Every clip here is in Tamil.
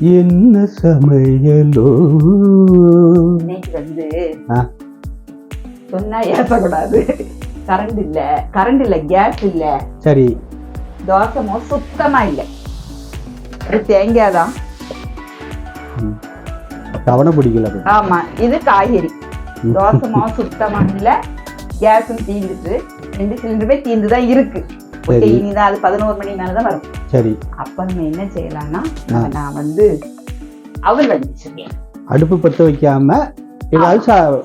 என்ன சமையலோ? இன்னைக்கு வந்து. சொன்னா ஏசக்கூடாது கரண்ட் இல்ல. கரண்ட் இல்ல கேஸ் இல்ல. சரி. தோசை மோ சுத்தமா இல்ல. தேங்காய் தான். கவனை பிடிக்கல. ஆமா இது காய்கறி. ம். தோசை மாவு சுத்தமா இல்ல. கேஸும் தீந்துட்டு ரெண்டு சிலிண்டருமே தீந்து தான் இருக்கு. இனிதான் அது பதினோரு மணி மேலதான் வரும். சரி. அப்ப நம்ம என்ன செய்யலாம்னா நான் வந்து அவல் வந்துச்சிருக்கேன் அடுப்பு பத்த வைக்காம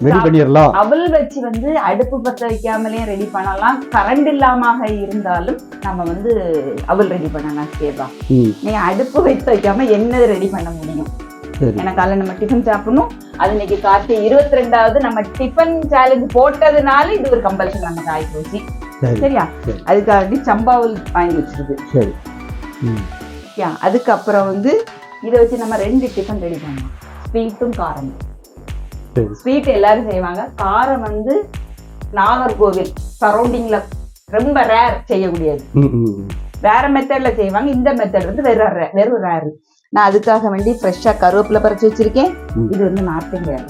ரெடி பண்ணிடலாம். அவல் வச்சு வந்து அடுப்பு பத்த வைக்காமலே ரெடி பண்ணலாம். கரண்ட் இல்லாம இருந்தாலும் நம்ம வந்து அவல் ரெடி பண்ணலாம் சேவா ம். நீ அடுப்பு வச்சு வைக்காம என்ன ரெடி பண்ண முடியும்? ஏன்னா காலைல நம்ம டிஃபன் சாப்பிடணும். அது இன்னைக்கு கார்த்திகை இருபத்தி ரெண்டாவது நம்ம டிஃபன் சேலஞ்ச் போட்டதுனால இது ஒரு கம்பல்ஷன் நமக்கு ஆகி போச்சு சரி சரியா? சரி. அதுக்காண்டி சம்பாவல் வாங்கி வச்சிருக்கு. சரி. சரியா அதுக்கப்புறம் வந்து இதை வச்சு நம்ம ரெண்டு டிஃபன் ரெடி பண்ணலாம். ஸ்வீட்டும் காரமும். ஸ்வீட் எல்லாரும் செய்வாங்க. காரம் வந்து நாகர்கோவில் சரௌண்டிங்ல ரொம்ப ரேர் செய்யக்கூடியது. ம் ம் ம். வேற மெத்தட்ல செய்வாங்க. இந்த மெத்தட் வந்து வெறும் rare- வெறும் ரேர் நான் அதுக்காக வேண்டி ஃப்ரெஷ்ஷா கருவேப்பிலை பறிச்சு வச்சிருக்கேன். இது வந்து நார்த்தங்க இலை.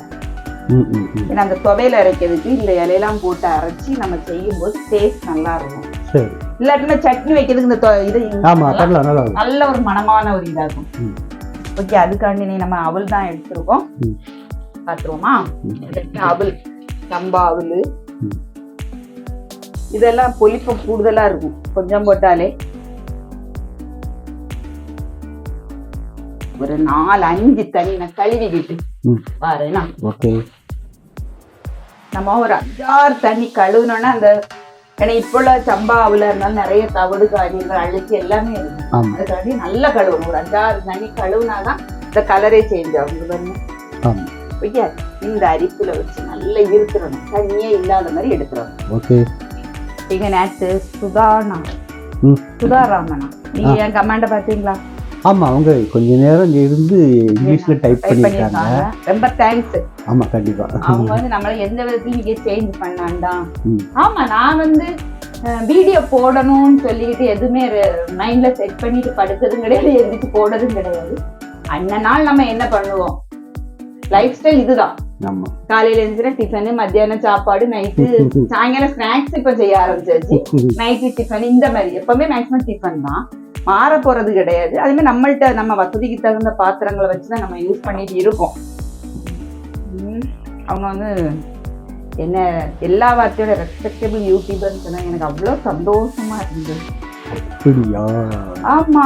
ஏன்னா அந்த துவையில அரைக்கிறதுக்கு இந்த இலையெல்லாம் போட்டு அரைச்சி நம்ம செய்யும்போது டேஸ்ட் நல்லா இருக்கும். சரி. இல்லாட்டினா சட்னி வைக்கிறதுக்கு இந்த இது ஆமா நல்லா- பண்ணலாம் நல்லா இருக்கும். நல்ல ஒரு மனமான ஒரு இதாகும். ம். ஓகே அதுக்காண்டி நீ நம்ம அவல் தான் எடுத்திருக்கோம். பார்த்துருவோமா அவல் சம்பா அவல். இதெல்லாம் புளிப்பு கூடுதலா இருக்கும் கொஞ்சம் போட்டாலே. ஒரு நாலு அஞ்சு தண்ணி நான் கழுவிக்கிட்டு பாருண்ணா நம்ம ஒரு அஞ்சாறு தண்ணி கழுவுனோன்னா அந்த ஏன்னா இப்போ உள்ள சம்பா அவல இருந்தாலும் நிறைய தவிடு காய்கறிகள் அழுத்தி எல்லாமே இருக்கு. அதுக்காண்டி நல்லா கழுவணும். ஒரு அஞ்சாறு தண்ணி கழுவுனாதான் இந்த கலரே சேஞ்ச் ஆகும் பாருங்க. ஓகே இந்த அரிப்புல வச்சு நல்லா இருத்துறணும் தண்ணியே இல்லாத மாதிரி எடுத்துடணும் ஓகே. எங்க நேற்று சுதானா? சுதாராமனா? நீங்க என் கமாண்ட பாத்தீங்களா ஆமா அவங்க கொஞ்ச நேரம் இங்க இருந்து இங்கிலீஷ்ல டைப் பண்ணிருக்காங்க ரொம்ப தேங்க்ஸ் ஆமா கண்டிப்பா. அவங்க வந்து நம்மள எந்த விதத்திலும் நீங்க சேஞ்ச் பண்ணாண்டாம் ஆமா நான் வந்து வீடியோ போடணும்னு சொல்லிக்கிட்டு எதுவுமே மைண்ட்ல செட் பண்ணிட்டு படுத்ததும் கிடையாது எந்திரிச்சு போடுறதும் கிடையாது. அன்ன நாள் நம்ம என்ன பண்ணுவோம்? லைஃப் ஸ்டைல் இதுதான். காலையில எழுந்துச்சுன்னா டிஃபனு மத்தியானம் சாப்பாடு நைட்டு சாயங்காலம் ஸ்நாக்ஸ் இப்ப செய்ய ஆரம்பிச்சாச்சு. நைட்டு டிஃபன் இந்த மாதிரி. எப்பவுமே மேக்ஸிமம் டிஃபன் தான். மாற போறது கிடையாது. அதே மாதிரி நம்மள்ட்ட நம்ம வசதிக்கு தகுந்த பாத்திரங்களை வச்சுதான் நம்ம யூஸ் பண்ணிட்டு இருக்கோம். அவங்க வந்து என்ன எல்லா வார்த்தையோட ரெஸ்பெக்டபிள் யூடியூபர்னு சொன்னா எனக்கு அவ்வளோ சந்தோஷமா இருந்தது. ஆமா.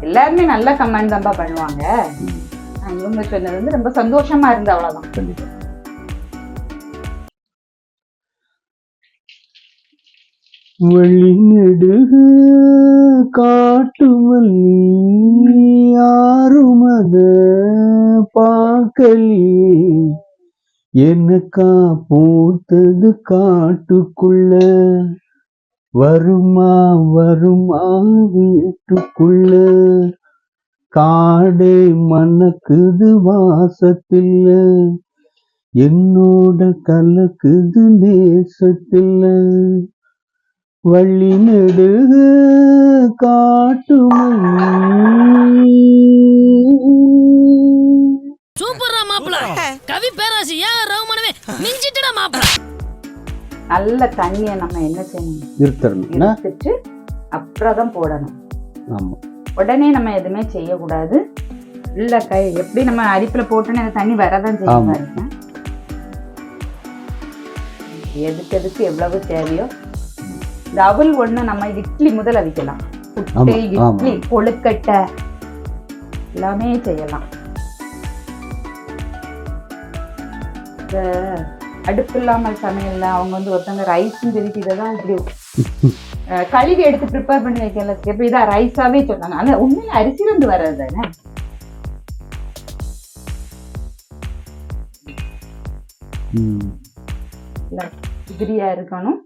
எல்லாருமே நல்ல கமெண்ட் தான்ப்பா பண்ணுவாங்க. இவங்க சொன்னது வந்து ரொம்ப சந்தோஷமா இருந்து அவ்வளவுதான். வழிநெடுகு காட்டுமல்லி யாருமத அத பார்க்கலியே எனக்கா பூத்தது காட்டுக்குள்ள? வருமா வருமா வீட்டுக்குள்ள? காடே மணக்குது வாசத்தில்ல. என்னோட கலக்குது நேசத்தில்ல. வள்ளி நெடுக காட்டுமல்லி சூப்பர்ரா மாப்பிள. கவி பேராசி ஏன் ரகுமானவே மிஞ்சிட்டடா மாப்பிள. நல்ல தண்ணியை நம்ம என்ன செய்யணும்? நிறுத்தணும் எடுத்துட்டு அப்புறம் தான் போடணும். ஆமா. உடனே நம்ம எதுவுமே செய்யக்கூடாது. இல்ல கை எப்படி நம்ம அரிப்புல போட்டோன்னே அந்த தண்ணி வரதான் செய்யும். பாருங்க. எதுக்கு எதுக்கு எவ்வளவு தேவையோ இந்த அவல் ஒண்ணு நம்ம இட்லி முதல் அவிக்கலாம். புட்டு இட்லி கொழுக்கட்டை எல்லாமே செய்யலாம். அடுப்பு இல்லாமல் சமையல்ல அவங்க வந்து ஒருத்தவங்க ரைஸும் திருப்பி இதை தான் இப்படி கழுவி எடுத்து ப்ரிப்பேர் பண்ணி வைக்கல. எப்படி இதான் ரைஸாவே சொன்னாங்க. ஆனா உண்மையில அரிசியிலிருந்து வர்றது தானே. இல்ல, இருக்கணும்.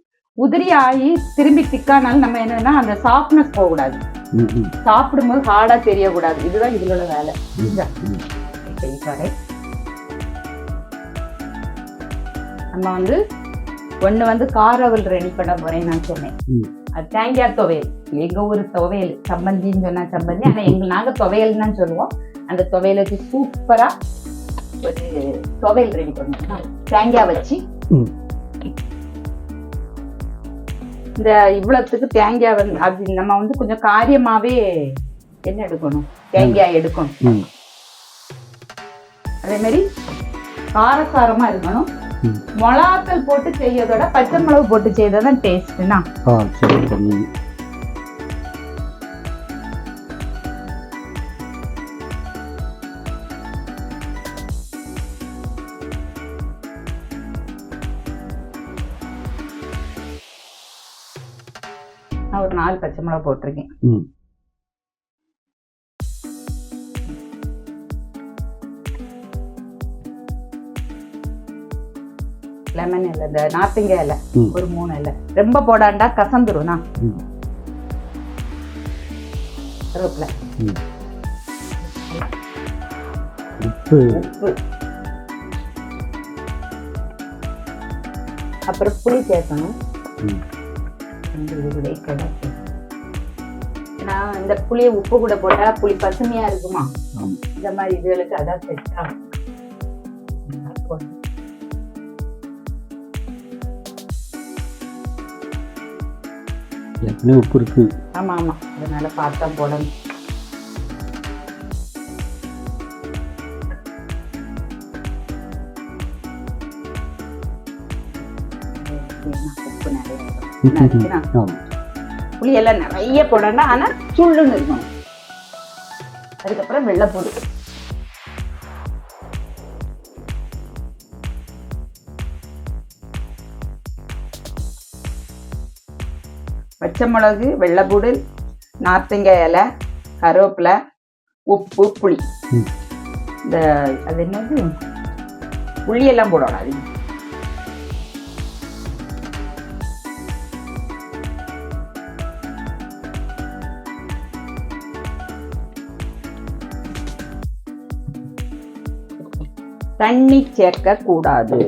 உதிரி ஆகி திரும்பி திக்கானாலும் நம்ம என்னன்னா அந்த சாஃப்ட்னஸ் போகக்கூடாது. சாப்பிடும்போது ஹார்டா தெரியக்கூடாது. இதுதான் இதுல உள்ள வேலை. நம்ம வந்து ஒண்ணு வந்து காரவல் ரெடி பண்ண போறேன் நான் சொன்னேன். அது தேங்காய் துவையல். எங்க ஊர் துவையல். சம்பந்தின்னு சொன்னா சம்பந்தி. ஆனா எங்க நாங்க துவையல் தான் சொல்லுவோம். அந்த துவையல் வச்சு சூப்பரா ஒரு துவையல் ரெடி பண்ணுவோம் தேங்காய் வச்சு. இந்த இவ்வளவுத்துக்கு தேங்காய் வந்து அது நம்ம வந்து கொஞ்சம் காரியமாவே என்ன எடுக்கணும்? தேங்காய் எடுக்கணும். அதே மாதிரி காரசாரமா இருக்கணும். ம். மிளகாத்தல் போட்டு செய்யறதோட பச்சை மிளகு போட்டு செய்யறதான் டேஸ்ட்னா நாலு பச்சை மிளகா போட்டிருக்கேன். ம். லெமன் இல்லை இந்த நார்த்தங்காய் இல்லை. ஒரு மூணு இல்லை ரொம்ப போடாண்டா கசந்துரும்ண்ணா. கருவேப்பிலை. உப்பு உப்பு. அப்புறம் புளி சேர்க்கணும் கிடக்கு ஏன்னா இந்த புளியை உப்பு கூட போட்டா புளி பசுமையா இருக்குமா? இந்த மாதிரி இதுகளுக்கு அதான் செட் ஆகும். ஏற்கனவே உப்பு இருக்கு. ஆமா ஆமா. அதனால பார்த்தா போடணும். உப்பு நிறைய வேணும். நறுக்கினா ஆமாம் புளி எல்லாம் நிறைய போடணும் ஆனா சுள்ளுன்னு இருக்கணும் அதுக்கப்புறம் வெள்ளைப்பூடு பச்சை மிளகு வெள்ளைப்பூடு நார்த்தங்காய் இலை கருவேப்பிலை உப்பு புளி. இந்த அது என்னது புளியெல்லாம் போடணும் அது தண்ணி சேர்க்க கூடாது.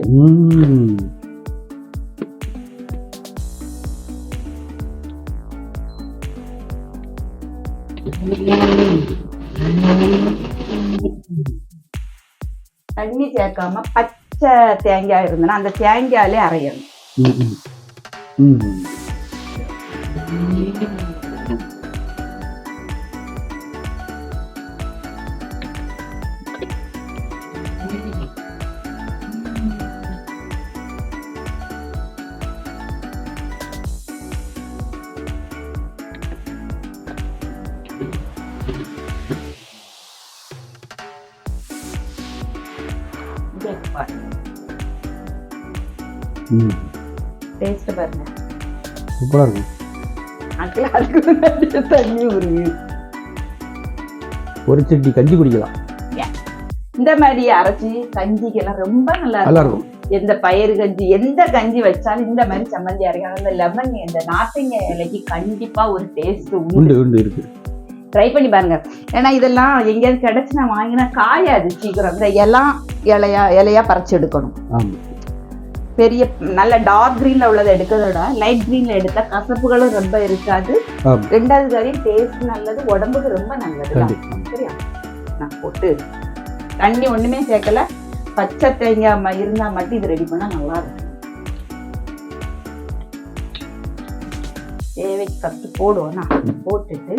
தண்ணி சேர்க்காம பச்சை தேங்காய் இருந்ததுன்னா அந்த தேங்காயிலே அரையணும். சூப்பராக இருக்கும் அதுல அதுக்கு முன்னாடி தண்ணி உருவி ஒரு சட்டி கஞ்சி குடிக்கலாம். இந்த மாதிரி அரைச்சி கஞ்சிக்கெல்லாம் ரொம்ப நல்லா நல்லா இருக்கும் எந்த பயிறு கஞ்சி எந்த கஞ்சி வச்சாலும் இந்த மாதிரி சம்மந்தி அரைக்கணும் அந்த லெமன் இந்த நார்த்தங்காய் இலைக்கு கண்டிப்பா ஒரு டேஸ்ட் உண்டு. உண்டு உண்டு இருக்கு. ட்ரை பண்ணி பாருங்க. ஏன்னா இதெல்லாம் எங்கேயாவது கிடைச்சு நான் வாங்கினா காயாது சீக்கிரம். இந்த இலம் இலையா இலையா பறிச்சு எடுக்கணும். ஆமாம் பெரிய நல்ல டார்க் கிரீன்ல உள்ளதை எடுக்கிறத விட லைட் கிரீன்ல எடுத்தா கசப்புகளும் ரொம்ப இருக்காது. ரெண்டாவது காரியம் டேஸ்ட் நல்லது உடம்புக்கு ரொம்ப நல்லது. சரியா? நான் போட்டு தண்ணி ஒண்ணுமே சேர்க்கல. பச்சை தேங்காய் இருந்தா மட்டும் இது ரெடி பண்ணா நல்லா இருக்கும். தேவைக்கு ஃபஸ்ட்டு போடுவோம்னா போட்டுட்டு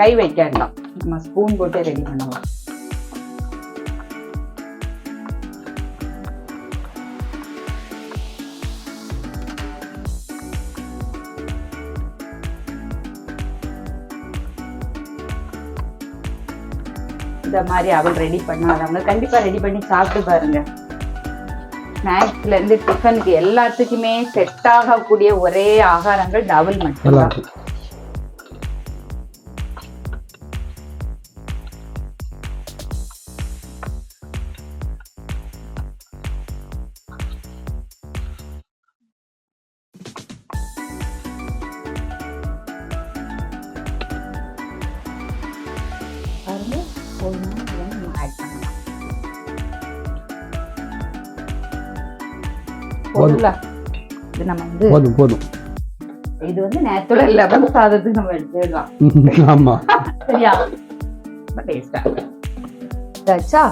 கை வைக்க வேண்டாம். நம்ம ஸ்பூன் போட்டு ரெடி பண்ணலாம். இந்த மாதிரி அவள் ரெடி பண்ணாதவங்க கண்டிப்பா ரெடி பண்ணி சாப்பிட்டு பாருங்க. ஸ்நாக்ஸ்ல இருந்து டிஃபனுக்கு எல்லாத்துக்குமே செட் ஆகக்கூடிய ஒரே ஆகாரங்கள் டபுள் நல்லா போதும்ல? இது நம்ம வந்து போதும் போதும். இது வந்து நேச்சுரல் லெமன் சாதத்துக்கு நம்ம எடுத்துடலாம் ஆமா. சரியா? டேஸ்டா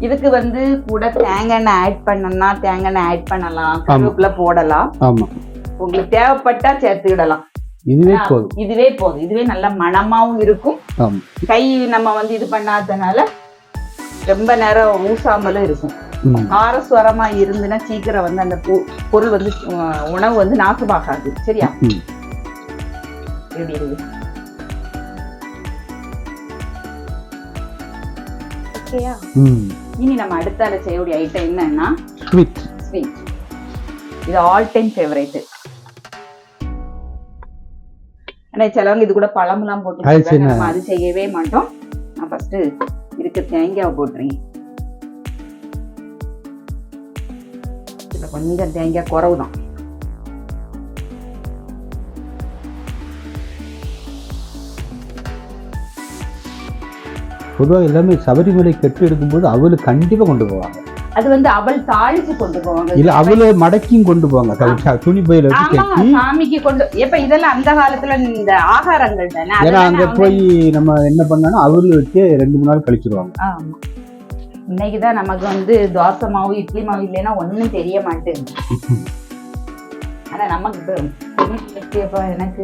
இதுக்கு வந்து கூட தேங்காய் எண்ணெய் ஆட் பண்ணணும்னா தேங்காய் எண்ணெய் ஆட் பண்ணலாம். கருவேப்பிலை போடலாம். ஆமா. உங்களுக்கு தேவைப்பட்டா சேர்த்துக்கிடலாம் இதுவே போதும். இதுவே போதும். இதுவே நல்ல மணமாவும் இருக்கும். கை நம்ம வந்து இது பண்ணாதனால ரொம்ப நேரம் ஊசாமலும் இருக்கும். ம். காரஸ்வரமா இருந்துன்னா சீக்கிரம் வந்து அந்த பொருள் வந்து உணவு வந்து நாசமாகாது. சரியா? இனி நம்ம அடுத்தால செய்யக்கூடிய ஐட்டம் என்னன்னா ஸ்வீட் ஸ்வீட் இது ஆல் டைம் ஃபேவரேட் ஆனா சிலவங்க இது கூட போட்டு அது செய்வாங்க. சின்ன- நம்ம அது செய்யவே மாட்டோம். நான் ஃபர்ஸ்ட் இருக்க தேங்காய் போட்டுறேன் கொஞ்சம் தேங்காய் குறவு தான். பொதுவாக எல்லாமே சபரிமலை கெட்டு எடுக்கும்போது அவளு கண்டிப்பா கொண்டு போவாங்க. அது வந்து அவள் தாளிச்சு கொண்டு போவாங்க. இல்ல அவளே மடக்கியும் கொண்டு போவாங்க. துணி பையில வச்சு கட்டி. சாமிக்கு கொண்டு எப்ப இதெல்லாம் அந்த காலத்துல இந்த ஆகாரங்கள் தானே ஏன்னா அங்க போய் நம்ம என்ன பண்ணாலும் அவரு வச்சு ரெண்டு மூணு நாள் கழிச்சிருவாங்க. ஆமா. இன்னைக்குதான் நமக்கு வந்து தோசை மாவு இட்லி மாவு இல்லைன்னா ஒண்ணும் தெரிய மாட்டேங்குது. ஆனா நமக்கு எனக்கு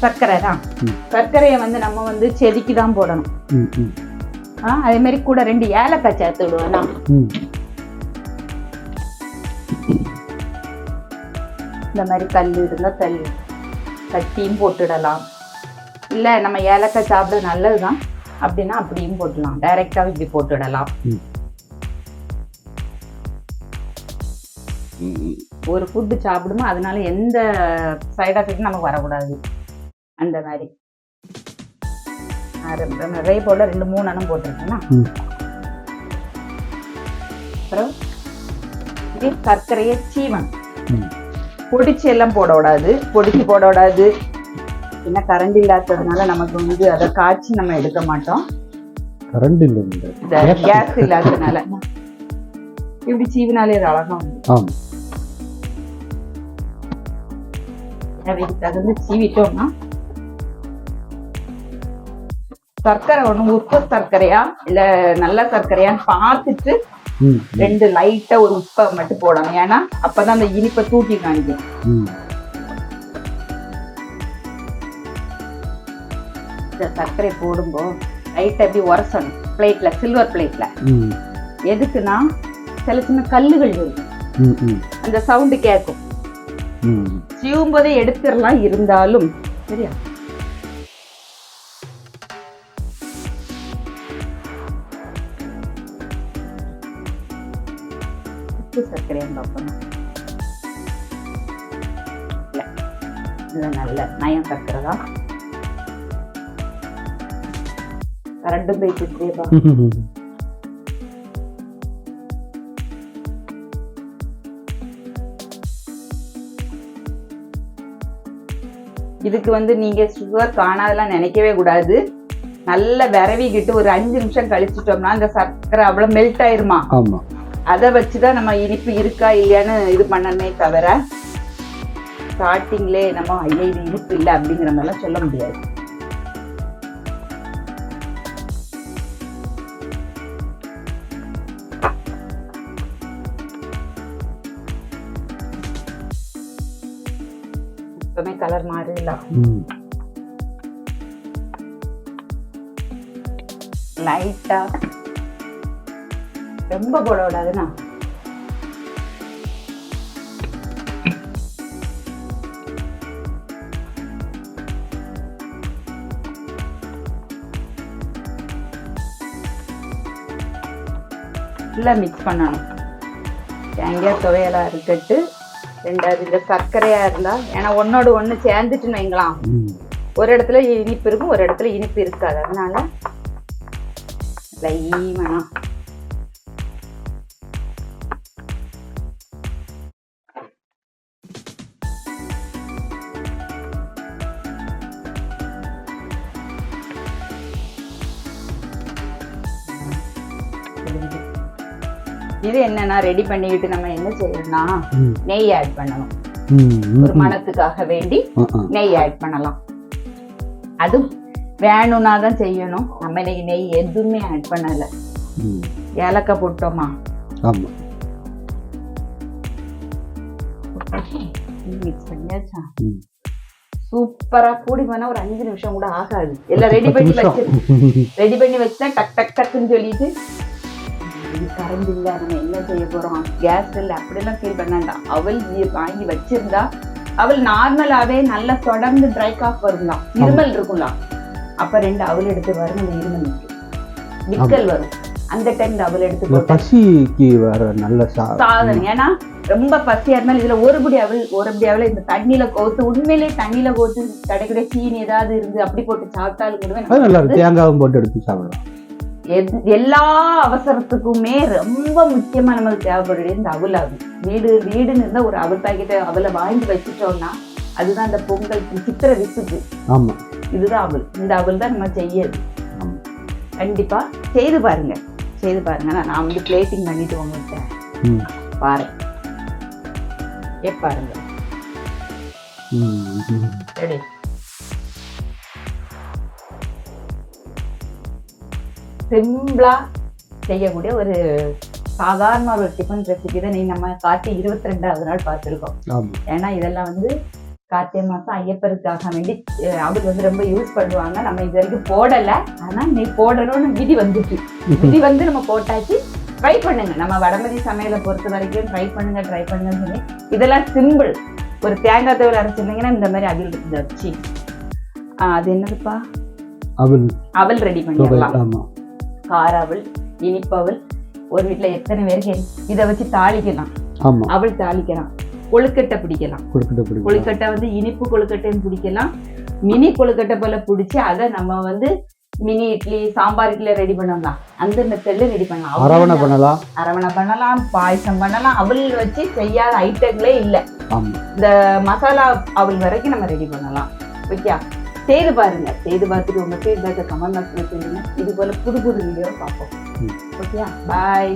சர்க்கரை தான். சர்க்கரையை வந்து நம்ம வந்து செதுக்கி தான் போடணும் அதே மாதிரி கூட ரெண்டு ஏலக்காய் சேர்த்து விடுவேன் ம். இந்த மாதிரி கல் இருந்தா கல். கட்டியும் போட்டுடலாம். இல்ல நம்ம ஏலக்காய் சாப்பிட நல்லதுதான். அப்படின்னா அப்படியும் போட்டுடலாம். டைரக்டாவும் இப்படி போட்டுடலாம். ஒரு ஃபுட்டு சாப்பிடுமோ அதனால எந்த சைடு எஃபெக்டும் நமக்கு வரக்கூடாது. அந்த மாதிரி. நிறைய போட ரெண்டு மூணு அண்ணம் போட்டிருக்கேன்னா. அப்புறம் இது சர்க்கரையை சீவன். பொடிச்சு எல்லாம் போட விடாது. பொடிச்சு போட என்ன கரண்ட் இல்லாததுனால நமக்கு வந்து அதை காய்ச்சி நம்ம எடுக்க மாட்டோம். கரண்ட் இல்லை கேஸ் இல்லாததுனால. இப்படி சீவினாலே இது அழகா வந்து அதுக்கு தகுந்து சீவிட்டோம்னா சர்க்கரை ஒண்ணு உப்பு சர்க்கரையா இல்ல நல்ல சர்க்கரையான்னு பார்த்துட்டு ரெண்டு லைட்டா ஒரு உப்பை மட்டும் போடணும். ஏன்னா அப்பதான் அந்த இனிப்பை தூக்கி காணிக்கும் இந்த சர்க்கரை போடும்போது லைட்டா எப்படி உரசணும். பிளேட்ல சில்வர் பிளேட்ல ம். எதுக்குன்னா சில சின்ன கல்லுகள் இருக்கும் அந்த சவுண்டு கேட்கும் ம். சீவும் போதே எடுத்துடலாம் இருந்தாலும் சரியா? உப்பு இல்ல. இது நல்ல நயம் சர்க்கரை தான் போயிட்டு இருக்கேப்பா. இதுக்கு வந்து நீங்க சுகர் காணாதெல்லாம் நினைக்கவே கூடாது நல்ல விரவிக்கிட்டு ஒரு அஞ்சு நிமிஷம் கழிச்சிட்டோம்னா அந்த சர்க்கரை அவ்வளவு மெல்ட் ஆயிருமா அதை வச்சுதான் நம்ம இனிப்பு இருக்கா இல்லையான்னு இது பண்ணணுமே தவிர ஸ்டார்டிங்லே நம்ம ஐயா இது இனிப்பு இல்லை அப்படிங்கிற மாதிரிலாம் சொல்ல முடியாது கலர் மாறிடலாம் ம் லைட்டா ரொம்ப போட விடாதுண்ணா ஃபுல்லாக மிக்ஸ் பண்ணணும். தேங்காய் துவையலா இருக்கட்டு ரெண்டாவது இந்த சர்க்கரையா இருந்தா ஏன்னா ஒன்னோட ஒன்று சேர்ந்துட்டுன்னு வைங்களாம். ஒரு இடத்துல இனிப்பு இருக்கும் ஒரு இடத்துல இனிப்பு இருக்காது. அதனால லைமனா இது என்னன்னா ரெடி பண்ணிக்கிட்டு நம்ம என்ன செய்யணும்னா நெய் ஆட் பண்ணணும் ஒரு ம். மணத்துக்காக வேண்டி. நெய் ஆட் பண்ணலாம் அதுவும் வேணும்னா தான் செய்யணும் நம்ம இன்னைக்கு நெய் எதுவுமே ஆட் பண்ணல. ஏலக்காய் போட்டோமா மிக்ஸ் பண்ணியாச்சா. சூப்பரா கூடி பண்ணா ஒரு அஞ்சு நிமிஷம் கூட ஆகாது எல்லாம் ரெடி பண்ணி. வச்சு ரெடி பண்ணி வச்சா டக் டக் டக்குன்னு சொல்லிட்டு கரண்ட் இல்ல நம்ம என்ன செய்ய போறோம்? கேஸ் இல்ல அப்படிலாம் ஃபீல் பண்ணாண்டாம் அவள் வாங்கி வச்சிருந்தா அவள் நார்மலாவே நல்லா தொடர்ந்து ட்ரை காஃப் வருங்களாம் இருமல் இருக்கும்லாம் அப்ப ரெண்டு அவள் எடுத்து வரும் அந்த இருமல். விக்கல் வரும். அந்த டைம் அவள் எடுத்து பசிக்கு வர நல்ல சாதனை. ஏன்னா ரொம்ப பசியா இருந்தாலும் இதுல ஒரு படி அவள் ஒரு படி அவளை இந்த தண்ணியில கோத்து உண்மையிலே தண்ணியில கோத்து கிடைக்கிற சீனி ஏதாவது இருந்து அப்படி போட்டு சாப்பிட்டாலும் கூட நல்லா இருக்கு. தேங்காவும் போட்டு எடுத்து சாப்பிடலாம். எல்லா அவசரத்துக்குமே ரொம்ப முக்கியமா நமக்கு தேவைப்படுறது இந்த அவல் ஆகும் வீடு வீடுன்னு இருந்தா ஒரு அவல் பாக்கெட்டை அவலை வாங்கி வச்சுட்டோம்னா அதுதான் அந்த பொங்கல் சித்திர விசுக்கு ஆமா. இதுதான் அவல். இந்த அவல் தான் நம்ம செய்யறது. கண்டிப்பா செய்து பாருங்க. செய்து பாருங்க. நான் நான் வந்து பிளேட்டிங் பண்ணிட்டு உங்கள்கிட்ட. பாருங்க. ஏ பாருங்க. ரெடி சிம்பிளா செய்யக்கூடிய ஒரு சாதாரண ஒரு டிஃபன் ரெசிபி தான் நீ நம்ம காட்டி இருபத்தி ரெண்டாவது நாள் பார்த்துருக்கோம். ஏன்னா இதெல்லாம் வந்து கார்த்திகை மாசம் ஐயப்பருக்காக வேண்டி அவர் வந்து ரொம்ப யூஸ் பண்ணுவாங்க. நம்ம இது வரைக்கும் போடல. ஆனா நீ போடணும்னு விதி வந்துச்சு. விதி வந்து நம்ம போட்டாச்சு. ட்ரை பண்ணுங்க. நம்ம வடமதி சமையலை பொறுத்த வரைக்கும் ட்ரை பண்ணுங்க ட்ரை பண்ணுங்கன்னு சொல்லி. இதெல்லாம் சிம்பிள் ஒரு தேங்காய் தவிர அரைச்சிருந்தீங்கன்னா இந்த மாதிரி அவியல் இருக்குது வச்சு அது என்னதுப்பா? அவள் அவல் ரெடி பண்ணிடலாம். ஆமா கார அவல் இனிப்பவல் ஒரு வீட்ல எத்தனை பேருக்கு இதை வச்சு தாளிக்கலாம். அவல் தாளிக்கலாம். கொழுக்கட்டை பிடிக்கலாம். கொழுக்கட்டை வந்து இனிப்பு கொழுக்கட்டைன்னு பிடிக்கலாம். மினி கொழுக்கட்டை போல பிடிச்சி அதை நம்ம வந்து மினி இட்லி சாம்பார் இட்லி ரெடி பண்ணலாம். அந்த மெத்தட்ல ரெடி பண்ணலாம். அரவணை பண்ணலாம். அரவணை பண்ணலாம் பாயசம் பண்ணலாம். அவல் வச்சு செய்யாத ஐட்டங்களே இல்லை. இந்த மசாலா அவல் வரைக்கும் நம்ம ரெடி பண்ணலாம். ஓகே செய்து பாருங்க செய்து பார்த்துட்டு உங்க ஃபீட்பேக்கை கமெண்ட் பாக்ஸ்ல சொல்லுங்க இது போல புது புது வீடியோ பார்ப்போம் ஓகேயா பாய்